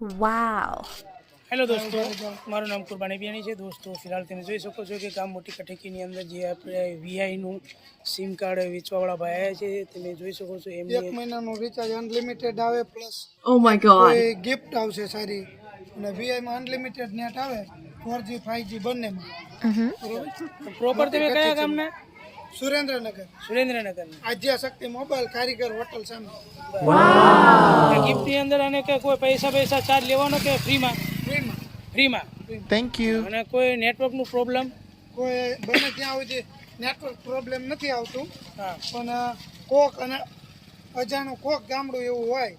Wow. Hello દોસ્તો મારું નામ કુરબાની બિયાણી છે દોસ્તો ફિલહાલ તમે જોઈ શકો છો કે ગામ મોટી કઠેકીની અંદર જે આપણે વીઆઈનું સિમ કાર્ડ વેચવાવાળા ભાઈ આવ્યા છે તમે જોઈ શકો છો એમ એક મહિનાનું રિચાર્જ અનલિમિટેડ આવે plus O my god gift આવશે સારી. અને વીઆઈમાં અનલિમિટેડ નેટ આવે ફોર જી ફાઈવ જી બંનેમાં. બરોબર? પ્રોપર તમે કયા ગામના? સુરેન્દ્રનગર. સુરેન્દ્રનગર. આદ્યા શક્તિ મોબાઈલ કારીગર હોટલ સામે. ગિફ્ટની અંદર અને કે કોઈ પૈસા પૈસા ચાર્જ લેવાનો કે ફ્રીમાં? ફ્રીમાં. ફ્રીમાં. યુ. અને કોઈ નેટવર્કનું પ્રોબ્લેમ કોઈ બને ત્યાં સુધી નેટવર્ક પ્રોબ્લેમ નથી આવતું. હા. પણ કોક અને અજાણું કોક ગામડું એવું હોય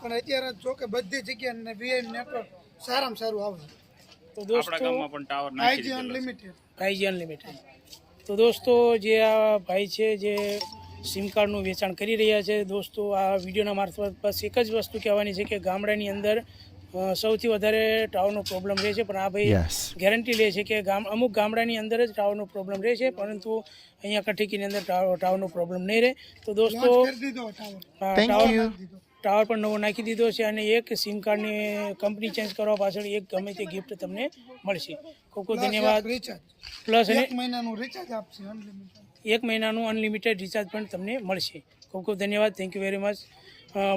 પણ અત્યારે જો કે બધી જગ્યાએ વીઆઈ નેટવર્ક સારામાં સારું આવે. તો દોસ્તો five G unlimited five G unlimited તો દોસ્તો જે આ ભાઈ છે જે સિમ કાર્ડનું વેચાણ કરી રહ્યા છે દોસ્તો આ વિડીયોના મારફત બસ એક જ વસ્તુ કહેવાની છે કે ગામડાની અંદર સૌથી વધારે ટાવરનો પ્રોબ્લેમ રહે છે. પણ આ ભાઈ ગેરંટી લે છે કે ગામ અમુક ગામડાની અંદર જ ટાવરનો પ્રોબ્લેમ રહે છે પરંતુ અહીંયા કઠીકીની અંદર ટાવરનો પ્રોબ્લેમ નહીં રહે. તો દોસ્તો ટાવર ટાવર પણ નવો નાખી દીધો છે અને એક સિમ કાર્ડની કંપની ચેન્જ કરવા પાછળ એક ગમે તે ગિફ્ટ તમને મળશે. ખૂબ ખૂબ ધન્યવાદ. પ્લસ એક મહિનાનું રિચાર્જ આપશે અનલિમિટેડ એક મહિનાનું અનલિમિટેડ રિચાર્જ પણ તમને મળશે. ખૂબ ખૂબ ધન્યવાદ. થેન્ક યુ વેરી મચ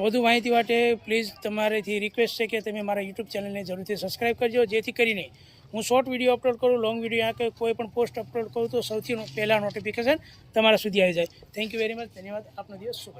વધુ માહિતી માટે પ્લીઝ તમારેથી રિક્વેસ્ટ છે કે તમે મારા યુટ્યુબ ચેનલને જરૂરથી સબસ્ક્રાઈબ કરજો. જેથી કરીને હું શોર્ટ વીડિયો અપલોડ કરું લોંગ વીડિયો કે કોઈ પણ પોસ્ટ અપલોડ કરું તો સૌથી પહેલાં નોટિફિકેશન તમારા સુધી આવી જાય. થેન્ક યુ વેરી મચ ધન્યવાદ. આપનો દિવસ શુભ